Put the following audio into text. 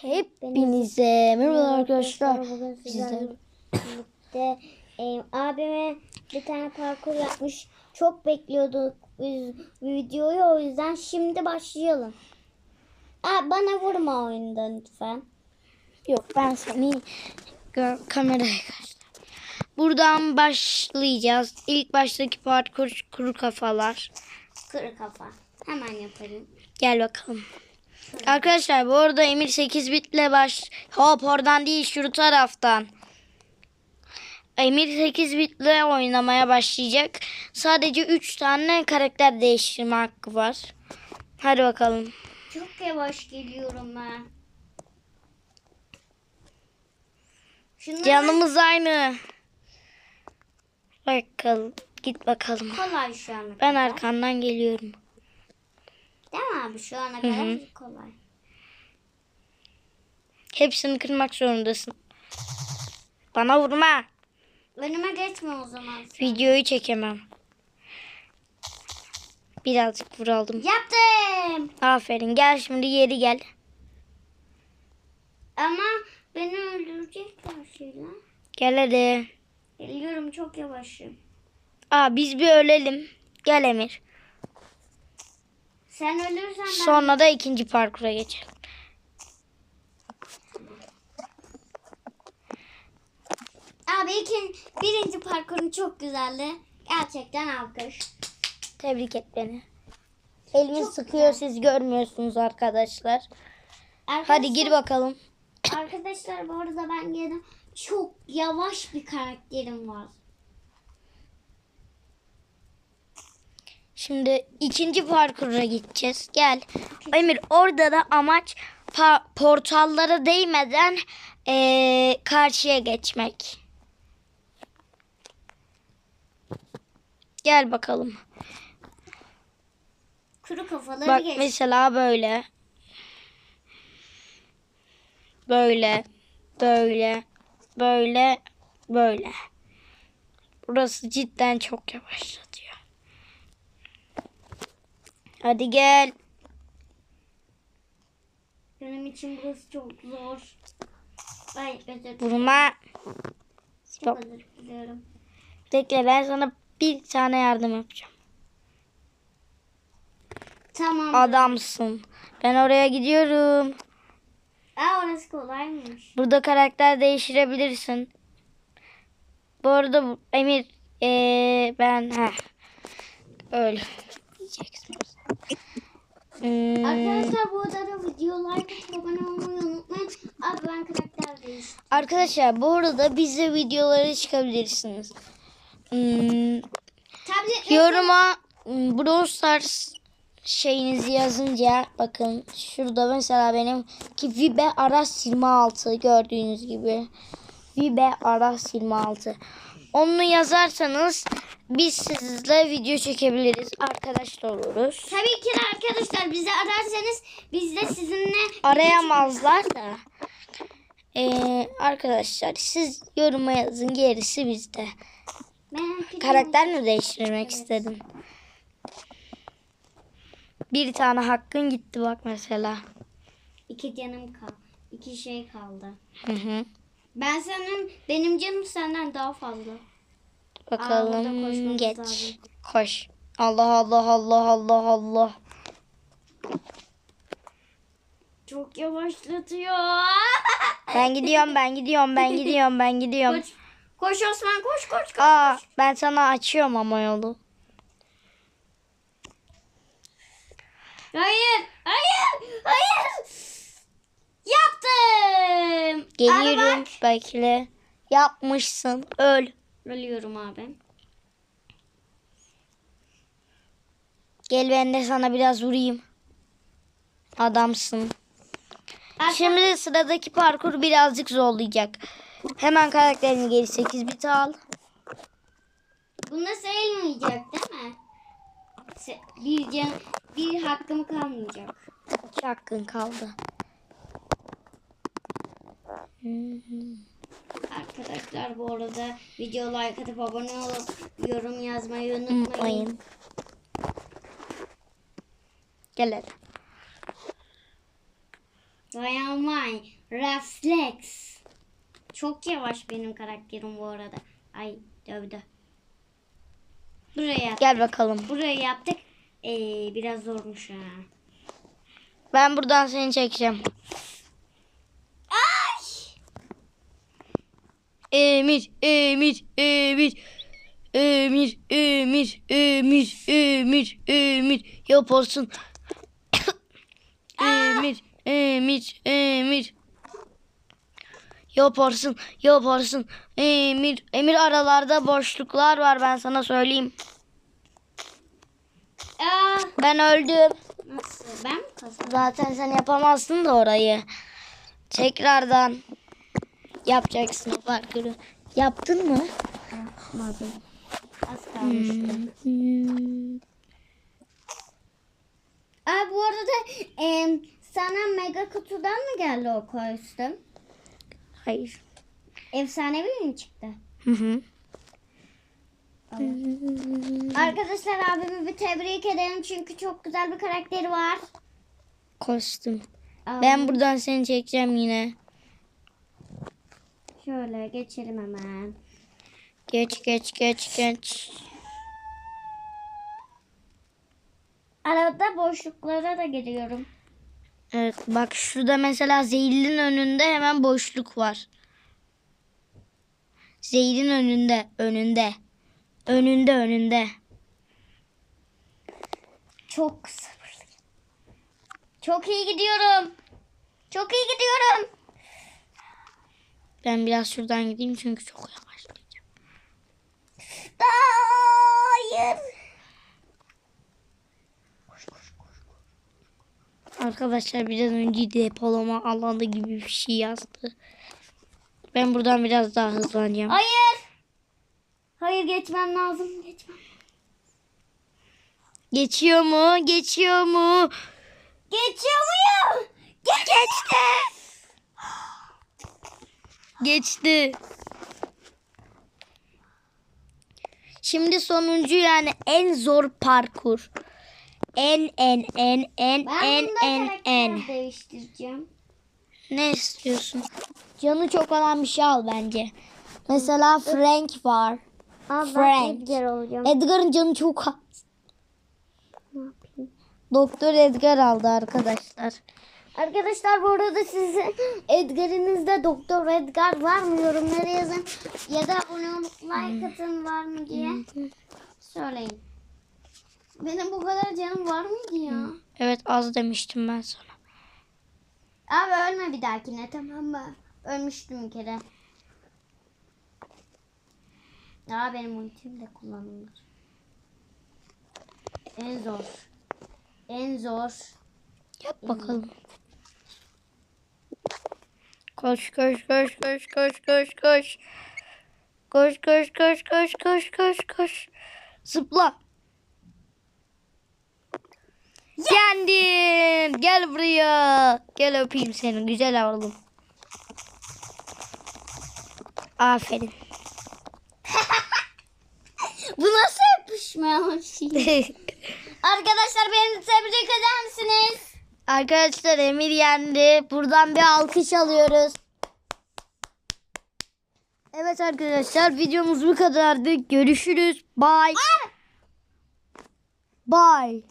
Hepinize merhaba arkadaşlar. Birlikte e, abime bir tane parkur yapmış. Çok bekliyorduk biz videoyu o yüzden şimdi başlayalım. Aa, bana vurma oyundan lütfen. yok ben seni gör kameraya göster. Buradan başlayacağız. İlk baştaki parkur kuru kafalar. Kırı kafa. Hemen yapayım. Gel bakalım. Arkadaşlar bu arada Emir 8 bitle baş... Hop oradan değil şu taraftan. Emir 8 bitle oynamaya başlayacak. Sadece 3 tane karakter değiştirme hakkı var. Hadi bakalım. Çok yavaş geliyorum ben. Şunlar Canımız aynı. Bakalım. Git bakalım. kolay şu ana Ben arkandan geliyorum. Değil mi abi? Şu ana kadar kolay. Hepsini kırmak zorundasın. Bana vurma. Önüme geçme o zaman. sen. Videoyu çekemem. Birazcık vuraldım. Yaptım. Aferin. Gel şimdi geri gel. Ama beni öldürecekler şeyler. Gel hadi. Geliyorum çok yavaşım. Aa biz bir ölelim. Gel Emir. Sen ölürsen ben... Sonra da ikinci parkura geçelim. Abi ikin, birinci parkurun çok güzeldi. Gerçekten alkış. Tebrik et beni. Elimi Çok sıkıyor siz görmüyorsunuz arkadaşlar. Hadi gir bakalım. Arkadaşlar bu arada ben yine çok yavaş bir karakterim var. Şimdi ikinci parkura gideceğiz. Gel. Emir orada da amaç portallara değmeden eee, karşıya geçmek. Gel bakalım. Kuru kafaları Bak geç. mesela böyle. Böyle. Böyle. Böyle. Böyle. Burası cidden çok yavaşlatıyor. Hadi gel. Benim için burası çok zor. Ay özür dilerim. Vurma. Çok özür diliyorum. Bekle ben sana bir tane yardım yapacağım. Tamam. Adamsın. Ben oraya gidiyorum. Aa orası kolaymış. Burada karakter değiştirebilirsin. Bu arada Emir eee, ben ha öyle diyeceksin. Arkadaşlar bu arada video like atıp abone olmayı unutmayın. Abi ben karakter değiştirdim. arkadaşlar bu arada bize videoları çıkabilirsiniz. Hmm, yoruma hmm, Brawl Stars şeyinizi yazınca bakın şurada mesela benim ki Vibe Aras 26 gördüğünüz gibi. Vibe Aras 26. Onu yazarsanız biz sizle video çekebiliriz. Arkadaşlar oluruz. Tabii ki de arkadaşlar bizi ararsanız biz de sizinle Arayamazlar da. Ee, arkadaşlar siz yoruma yazın gerisi bizde. Karakter mi değiştirmek istedim? Bir tane hakkın gitti bak mesela. İki canım kal. İki şey kaldı. Hı hı. Ben senin benim canım senden daha fazla. Aa, Bakalım koşmamız geç. lazım. Koş. Allah Allah Allah Allah Allah. Çok yavaşlatıyor. Ben gidiyorum ben gidiyorum ben gidiyorum ben gidiyorum. koş. Koş Osman koş koş koş. Aa ben sana açıyorum ama yolu. Hayır. Hayır. Hayır. Geliyorum bak. bekle. Yapmışsın öl. Ölüyorum abi. Gel ben de sana biraz vurayım. Adamsın. Arka- Şimdi sıradaki parkur birazcık zorlayacak. Hemen karakterini geri 8 bit al. Bunda sayılmayacak değil mi? Bir can, bir hakkım kalmayacak. 2 hakkın kaldı. Arkadaşlar bu arada video like atıp abone olup yorum yazmayı unutmayın. Gel hadi. Vay. Reflex. Çok yavaş benim karakterim bu arada. Ay dövdü. Buraya yap- Gel bakalım. Burayı yaptık. Ee, biraz zormuş ha. Ben buradan seni çekeceğim. Ay! Emir, Emir, Emir. Emir, Emir, Emir, Emir, Emir. Yaparsın. Emir, Emir, Emir. Yaparsın, yaparsın. Emir, Emir aralarda boşluklar var ben sana söyleyeyim. Aa, Ben öldüm. nasıl? Ben mi kazandım? Zaten sen yapamazsın da orayı. Tekrardan yapacaksın o parkuru. Yaptın mı? Yapmadım. Az kalmıştı. Hmm. Aa, bu arada em, sana mega kutudan mı geldi o kostüm? Hayır. Efsanevi mi çıktı? Hı hı. Arkadaşlar abimi bir tebrik edelim çünkü çok güzel bir karakteri var. Kostüm. Aa, Ben buradan seni çekeceğim yine. Şöyle geçelim hemen. Geç geç geç geç. Arada boşluklara da giriyorum. Evet bak şurada mesela Zeyl'in önünde hemen boşluk var. Zeyl'in önünde, önünde. Önünde, önünde. Çok sabırlıyım. Çok iyi gidiyorum. Çok iyi gidiyorum. Ben biraz şuradan gideyim çünkü çok yavaşlayacağım. Hayır. Arkadaşlar biraz önce depolama alanı gibi bir şey yazdı. Ben buradan biraz daha hızlanacağım. Hayır. Hayır geçmem lazım. Geçmem. Geçiyor mu? Geçiyor mu? Geçiyor muyum? Geçti. Geçti. Şimdi sonuncu yani en zor parkur. En en en en Ben en en en. değiştireceğim. Ne istiyorsun? Canı çok olan bir şey al bence. Mesela Frank var. Aa, Frank. Edgar olacağım. Edgar'ın canı çok az. Doktor Edgar aldı arkadaşlar. Arkadaşlar bu arada sizin Edgar'ınızda Doktor Edgar var mı yorumlara yazın. Ya da olup like atın var mı diye söyleyin. Benim bu kadar canım var mıydı ya? Evet az demiştim ben sana. Abi ölme bir dahakine tamam mı? Ölmüştüm bir kere. Aa benim ultim de kullanılır. En zor. En zor. Yap bakalım. Koş koş koş koş koş koş koş. Koş koş koş koş koş koş koş. Zıpla. Yendim. Gel buraya. Gel öpeyim seni. Güzel oğlum. Aferin. Bu nasıl yapışma şey? Arkadaşlar beni tebrik eder misiniz? Arkadaşlar Emir yendi. Buradan bir alkış alıyoruz. Evet arkadaşlar videomuz bu kadardı. Görüşürüz. Bye. Bye.